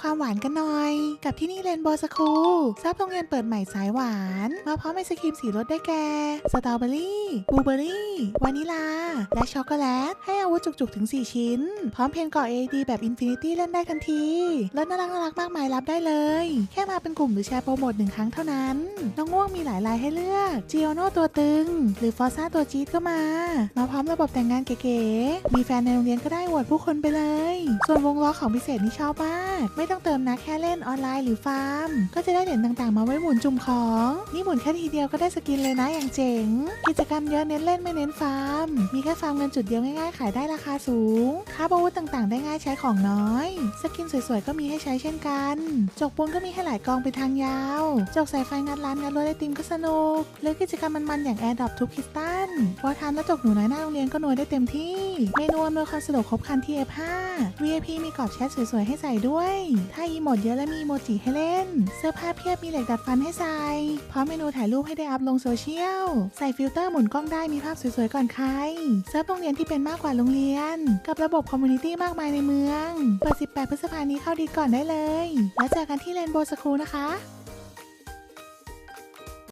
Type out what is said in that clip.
ความหวานกันหน่อย กับที่นี่เรนโบว์สคูลซับโรงเรียนเปิดใหม่สายหวาน มาพร้อมไอศครีมสีรสได้แก่สตรอเบอรี่บลูเบอรี่ วานิลา และช็อกโกแลต ให้อาวุธจุกๆ ถึง 4 ชิ้น พร้อมเพนเกาะ AD แบบอินฟินิตี้เล่นได้ทันทีรถน่ารักน่ารักๆมากมายรับได้เลย แค่มาเป็นกลุ่มหรือแชร์โปรโมทหนึ่งครั้งเท่านั้น น้องง่วงมีหลายลายให้เลือกจีโอโนตัวตึง หรือฟอซ่าตัวจี๊ดก็มา มาพร้อมระบบแต่งงานเก๋ๆมีแฟนในโรงเรียนก็ได้โหวตผู้คนไปเลย ส่วนวงล้อของพิเศษนี่ชอบมากไม่ต้องเติมนะแค่เล่นออนไลน์หรือฟาร์ม ก็จะได้เหรียญต่างๆ มาไว้หมุนจุ่มของ นี่หมุนแค่ทีเดียวก็ได้สกินเลยนะอย่างเจ๋ง กิจกรรมเยอะเน้นเล่นไม่เน้นฟาร์ม มีแค่ฟาร์มเงินจุดเดียวง่ายๆ ขายได้ราคาสูงค่าอาวุธต่างๆ ได้ง่ายใช้ของน้อย สกินสวยๆ ก็มีให้ใช้เช่นกัน จกปูนก็มีให้หลายกองเป็นทางยาว จกสายไฟงัดร้านงัดรถไอติมก็สนุกหรือกิจกรรมมันๆอย่างแอร์ดรอปทุบคิสตันพอทานแล้วจกหนูน้อยหน้าโรงเรียนก็หน่วยได้เต็มที่ เมนูอำนวยความสะดวกครบครันที่ F5 VIP มีกรอบแชทสวยๆ ให้ใส่ด้วยถ้าอีโมดเยอะและมีอีโมจิให้เล่น เสื้อผ้าเพียบมีเหล็กดัดฟันให้ใส่ พร้อมเมนูถ่ายรูปให้ได้อัพลงโซเชียล ใส่ฟิลเตอร์หมุนกล้องได้มีภาพสวยๆก่อนใคร เซิร์ฟโรงเรียนที่เป็นมากกว่าโรงเรียน กับระบบคอมมูนิตี้มากมายในเมือง เปิด 18 พฤษภานี้เข้าดีก่อนได้เลย แล้วเจอกันที่เรนโบว์สคูลนะคะ